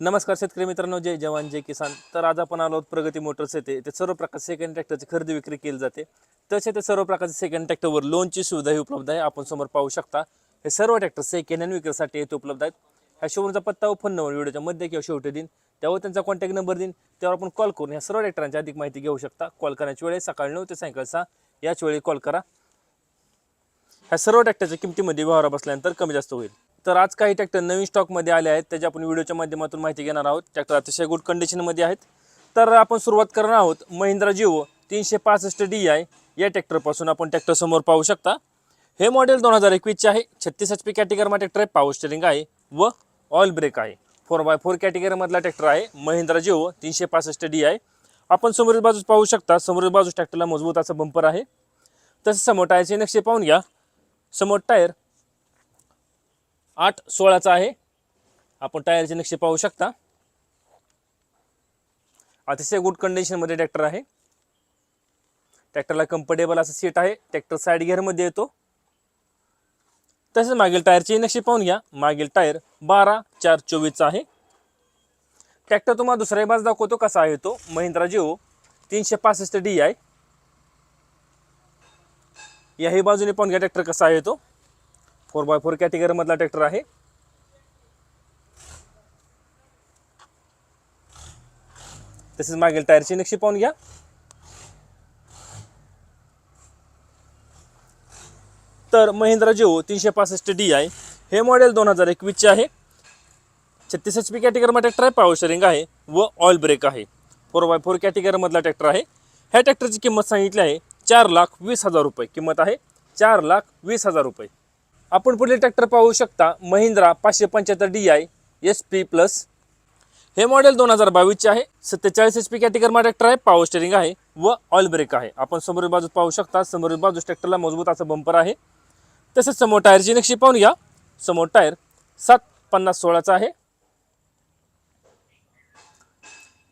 नमस्कार शेतकरी मित्रांनो जय जवान जय किसान. तर आज आपण आलो आहोत प्रगती मोटर्स येते ते सर्व प्रकारचे सेकंड ट्रॅक्टरची खरेदी विक्री केली जाते. तसे ते सर्व प्रकारचे सेकंड ट्रॅक्टरवर लोनची सुविधाही उपलब्ध आहे. आपण समोर पाहू शकता हे सर्व ट्रॅक्टर सेकंड हँड विक्रीसाठी येथे उपलब्ध आहेत. ह्या शोरूमचा पत्ता व फोन नंबर व्हिडिओच्या मध्ये किंवा शेवटी देईन. त्यावर त्यांचा कॉन्टॅक्ट नंबर देईन. त्यावर आपण कॉल करून ह्या सर्व ट्रॅक्टरांची अधिक माहिती घेऊ शकता. कॉल करण्याची वेळ सकाळी नऊ ते सायंकाळी सहा. याच वेळी कॉल करा. ह्या सर्व ट्रॅक्टरच्या किमतीमध्ये व्यवहार बसल्यानंतर कमी जास्त होईल. तर आज काही ट्रॅक्टर नवीन स्टॉकमध्ये आले आहेत त्याची आपण व्हिडिओच्या माध्यमातून माहिती घेणार आहोत. ट्रॅक्टर अतिशय गुड कंडिशनमध्ये आहेत. तर आपण सुरुवात करणार आहोत महिंद्रा जिओ तीनशे पासष्ट डी आय या ट्रॅक्टरपासून आपण ट्रॅक्टर समोर पाहू शकता. हे मॉडेल दोन हजार एकवीसचे आहे. छत्तीस एच पी कॅटेगरीमा ट्रॅक्टर आहे पावर स्टेरिंग आहे व ऑल ब्रेक आहे. फोर बाय फोर कॅटेगरीमधला ट्रॅक्टर आहे महिंद्रा जिओ तीनशे पासष्ट डी आय आपण समोरील बाजूस पाहू शकता. समोरील बाजूस ट्रॅक्टरला मजबूत असं बंपर आहे. तसेच समोर टायरचे नक्षे पाहून घ्या. समोर टायर आठ सोळाचा आहे. आपण टायरचे नक्षे पाहू शकता. अतिशय गुड कंडिशनमध्ये ट्रॅक्टर आहे. ट्रॅक्टरला कम्फर्टेबल असं सीट आहे. ट्रॅक्टर साईड गिअरमध्ये येतो. तसेच मागील टायरची नक्षी पाहून घ्या. मागील टायर बारा चार चोवीसचा आहे. ट्रॅक्टर तुम्हाला दुसऱ्या बाज दाखवतो कसा आहे तो. महिंद्रा जिओ तीनशे पासष्ट डी आय याही बाजूने पाहून घ्या ट्रॅक्टर कसा आहे तो. फोर बाय फोर कॅटेगरीमधला ट्रॅक्टर आहे. तसेच मागील टायरची नक्षी पाहून घ्या. तर महिंद्रा जिओ तीनशे पासष्ट डी आय हे मॉडेल दोन हजार एकवीसचे आहे. छत्तीस एच पी कॅटेगरीमध्ये ट्रॅक्टर आहे पॉवर शेअरिंग आहे व ऑइल ब्रेक आहे. फोर बाय फोर कॅटेगरीमधला ट्रॅक्टर आहे. ह्या ट्रॅक्टरची किंमत सांगितली आहे चार लाख वीस हजार रुपये. किंमत आहे चार लाख वीस हजार रुपये. आपण पुढील ट्रॅक्टर पाहू शकता महिंद्रा पाचशे पंच्याहत्तर D I S P plus हे मॉडेल दोन हजार बावीसचे आहे. सत्तेचाळीस एच पी कॅटेगरमा ट्रॅक्टर आहे. पॉवर स्टेरिंग आहे व ऑइल ब्रेक आहे. आपण समोरील बाजूस पाहू शकता समोरील बाजूस ट्रॅक्टरला मजबूत असं बंपर आहे. तसेच समोर टायरची नक्षी पाहून घ्या. समोर टायर सात पन्नास सोळाचा आहे.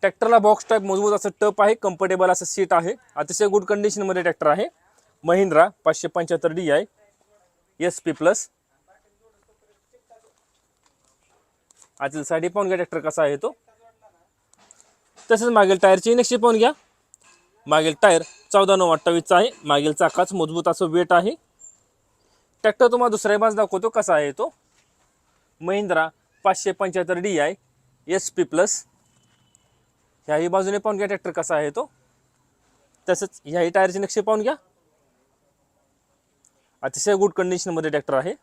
ट्रॅक्टरला बॉक्स टाईप मजबूत असं टप आहे कम्फर्टेबल असं सीट आहे. अतिशय गुड कंडिशनमध्ये ट्रॅक्टर आहे. महिंद्रा पाचशे पंच्याहत्तर D I S P plus आतील साडी पाहून घ्या ट्रॅक्टर कसा आहे तो. तसेच मागील टायरची नक्षी पाहून घ्या. मागील टायर चौदा नऊ अठ्ठावीसचा आहे. मागील चाकाच मजबूत असं वेट आहे. ट्रॅक्टर तुम्हाला दुसऱ्या बाज दाखवतो कसा आहे तो. महिंद्रा पाचशे पंच्याहत्तर D I S P plus ह्याही बाजूने पाहून घ्या ट्रॅक्टर कसा आहे तो. तसंच ह्याही टायरचे नक्षी पाहून घ्या. अतिशय गुड कंडिशनमध्ये ट्रॅक्टर आहे.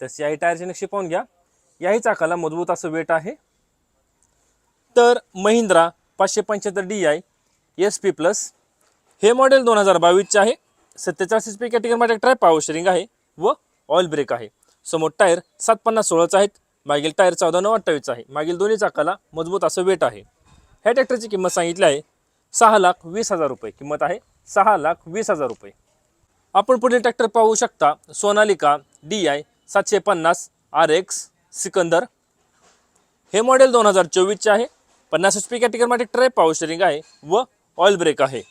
तसे याही टायरचे नक्षी पाहून घ्या. याही चाकाला मजबूत असं वेट आहे. तर महिंद्रा पाचशे पंच्याहत्तर D I S P plus हे मॉडेल दोन हजार बावीसचे आहे. सत्तेचाळीस एच पी कॅटेगरीमध्ये ट्रॅक्टर आहे पॉवर शेअरिंग आहे व ऑइल ब्रेक आहे. समोर टायर सात पन्नास सोळाचा आहेत. मागील टायर चौदा नऊ अठ्ठावीसचा आहे. मागील दोन्ही चाकाला मजबूत असं वेट आहे. ह्या ट्रॅक्टरची किंमत सांगितली आहे. सहा लाख वीस हजार रुपये किंमत आहे. सहा लाख वीस हजार रुपये. आपण पुढील ट्रॅक्टर पाहू शकता. सोनालिका डी आय सातशे पन्नास आर एक्स सिकंदर. हे मॉडेल दोन हजार चोवीसचे आहे. पन्नास एच पी कॅटेगरीमध्ये ट्रॅक्टर आहे पॉवर आहे व ऑइल ब्रेक आहे.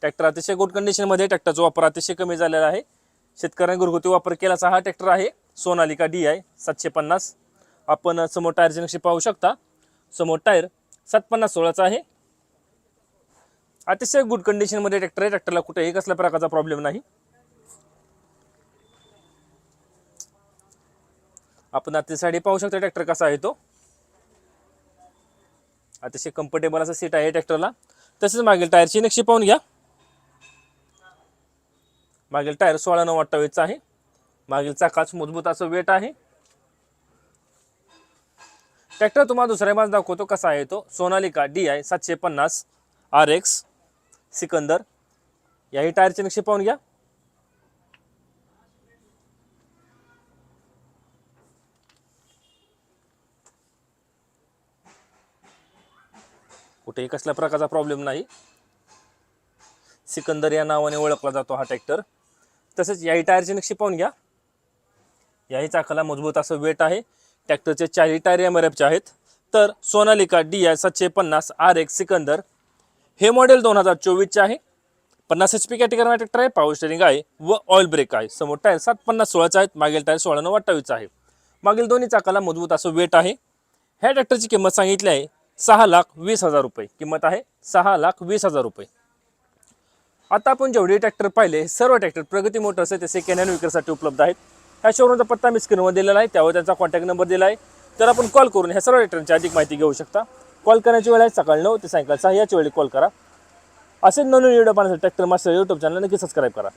ट्रॅक्टर अतिशय गुड कंडिशनमध्ये ट्रॅक्टरचा वापर अतिशय कमी झालेला आहे. शेतकऱ्यांनी घरगुती वापर केलाचा हा ट्रॅक्टर आहे. सोनालिका डी आय सातशे पन्नास. आपण समोर टायरचे नक्षी पाहू शकता. समोर टायर सात पन्नास सोळाचा आहे. अतिशय गुड कंडिशनमध्ये ट्रॅक्टर आहे. ट्रॅक्टरला कुठेही कसल्या प्रकारचा प्रॉब्लेम नाही. आपण आतील साडी पाहू शकतो ट्रॅक्टर कसा आहे तो. अतिशय कम्फर्टेबल असा सीट आहे ट्रॅक्टरला तसेच मागील टायरची नक्षी पाहून घ्या. मागील टायर सोळा नऊ अठ्ठावीसचा आहे. मागील चाकाच मजबूत असं वेट आहे. ट्रॅक्टर तुम्हाला दुसऱ्या बाज दाखवतो कसा आहे तो. सोनालिका डी आय सातशे पन्नास आर एक्स सिकंदर. याही टायरचे नक्षी पाहून घ्या. कुठेही कसल्या प्रकारचा प्रॉब्लेम नाही. सिकंदर या नावाने ओळखला जातो हा ट्रॅक्टर. तसेच याही टायरची नक्षी पाहून घ्या. याही चाकाला मजबूत असं वेट आहे. ट्रॅक्टरचे चारही टायर एम आर एफचे आहेत. तर सोनालिका डी आय सातशे पन्नास आर एक्स सिकंदर हे मॉडेल दोन हजार चोवीसचे आहे. पन्नास एच पी कॅटेगरी ट्रॅक्टर आहे पॉवर स्टेरिंग आहे व ऑइल ब्रेक आहे. समोर टायर सात पन्नास सोळाचा आहेत मागील टायर सोळा नऊ अठ्ठावीसचा आहे. मागील दोन्ही चाकाला मजबूत असं वेट आहे. ह्या ट्रॅक्टरची किंमत सांगितली आहे सहा लाख वीस हजार रुपये. किंमत आहे सहा लाख वीस हजार रुपये. आता आपण जेवढे ट्रॅक्टर पाहिले सर्व ट्रॅक्टर प्रगती मोटर्स आहे ते सेकंड हँड विक्रीसाठी उपलब्ध आहेत. ह्या शोरूमचा पत्ता मी स्क्रीनवर दिलेला आहे. त्यावर त्यांचा कॉन्टॅक्ट नंबर दिला आहे तर आपण कॉल करून ह्या सर्व रिटर्नची अधिक माहिती घेऊ शकता. कॉल करण्याची वेळ आहे सकाळी नऊ ते सायंकाळ सहा. याच वेळी कॉल करा. असे नवीन व्हिडिओ पाहण्यासाठी ट्रॅक्टर मास्टर यूट्यूब चॅनल नक्की सबस्क्राईब करा.